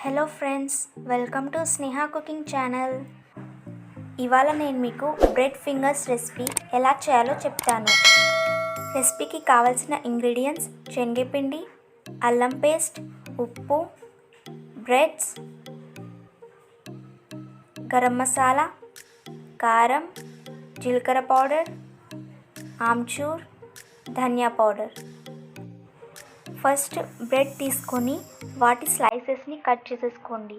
Hello friends welcome to Sneha cooking channel ఇవాళ నేను మీకు బ్రెడ్ ఫింగర్స్ రెసిపీ ఎలా చేయాలో చెప్తాను. రెసిపీకి కావలసిన ఇంగ్రీడియంట్స్ శనగపిండి అల్లం పేస్ట్ ఉప్పు బ్రెడ్స్ గరం మసాలా కారం జీలకర్ర powder amchur dhania powder first bread తీసుకొని వాటి స్లైసెస్ని కట్ చేసేసుకోండి.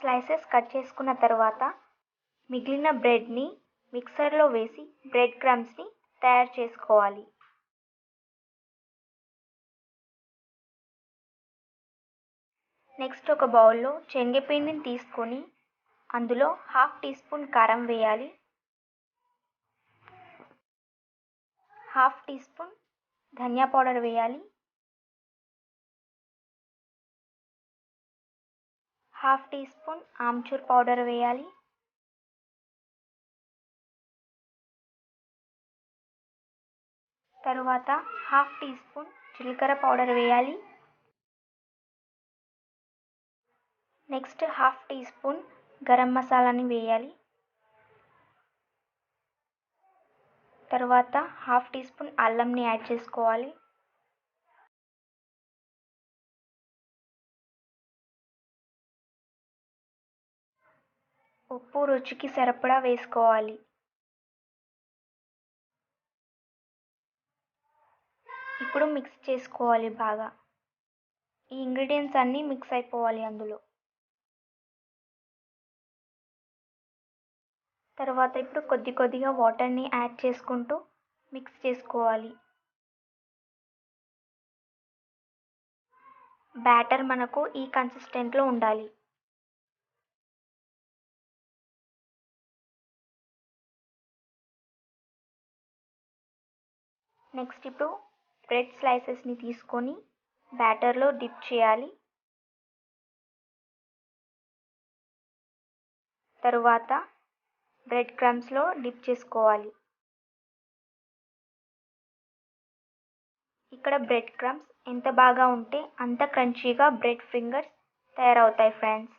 స్లైసెస్ కట్ చేసుకున్న తర్వాత మిగిలిన బ్రెడ్ని మిక్సర్లో వేసి బ్రెడ్ క్రమ్స్ని తయారు చేసుకోవాలి. నెక్స్ట్ ఒక బౌల్లో శనగపిండిని తీసుకొని అందులో హాఫ్ టీ స్పూన్ కారం వేయాలి. హాఫ్ టీ స్పూన్ ధనియా పౌడర్ వేయాలి. Half teaspoon amchur powder వేయాలి. తరువాత హాఫ్ టీ స్పూన్ జీలకర్ర పౌడర్ వేయాలి. Next half teaspoon garam మసాలాని వేయాలి. తర్వాత హాఫ్ టీ స్పూన్ అల్లంని యాడ్ చేసుకోవాలి. ఉప్పు రుచికి సరిపడా వేసుకోవాలి. ఇప్పుడు మిక్స్ చేసుకోవాలి బాగా. ఈ ఇంగ్రీడియంట్స్ అన్నీ మిక్స్ అయిపోవాలి అందులో. తర్వాత ఇప్పుడు కొద్ది కొద్దిగా వాటర్ని యాడ్ చేసుకుంటూ మిక్స్ చేసుకోవాలి. బ్యాటర్ మనకు ఈ కన్సిస్టెంట్లో ఉండాలి. నెక్స్ట్ ఇప్పుడు బ్రెడ్ స్లైసెస్ని తీసుకొని బ్యాటర్లో డిప్ చేయాలి. తరువాత బ్రెడ్ క్రమ్స్లో డిప్ చేసుకోవాలి. ఇక్కడ బ్రెడ్ క్రమ్స్ ఎంత బాగా ఉంటే అంత క్రంచీగా బ్రెడ్ ఫింగర్స్ తయారవుతాయి ఫ్రెండ్స్.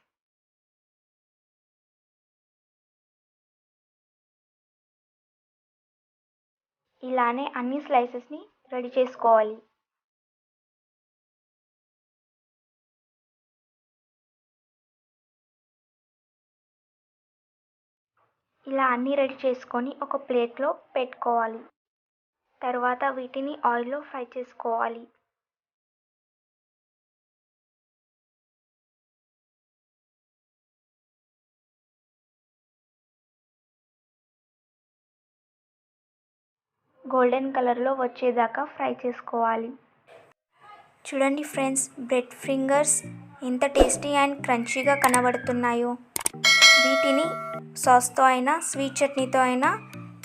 ఇలానే అన్ని స్లైసెస్ని రెడీ చేసుకోవాలి. ఇలా అన్నీ రెడీ చేసుకొని ఒక ప్లేట్లో పెట్టుకోవాలి. తర్వాత వీటిని ఆయిల్లో ఫ్రై చేసుకోవాలి. గోల్డెన్ కలర్లో వచ్చేదాకా ఫ్రై చేసుకోవాలి. చూడండి ఫ్రెండ్స్ బ్రెడ్ ఫింగర్స్ ఎంత టేస్టీ అండ్ క్రంచీగా కనబడుతున్నాయో. వీటిని సాస్తో అయినా స్వీట్ చట్నీతో అయినా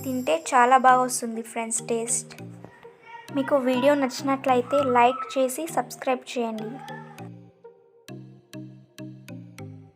తింటే చాలా బాగా వస్తుంది ఫ్రెండ్స్ టేస్ట్. మీకు వీడియో నచ్చినట్లయితే లైక్ చేసి సబ్స్క్రైబ్ చేయండి.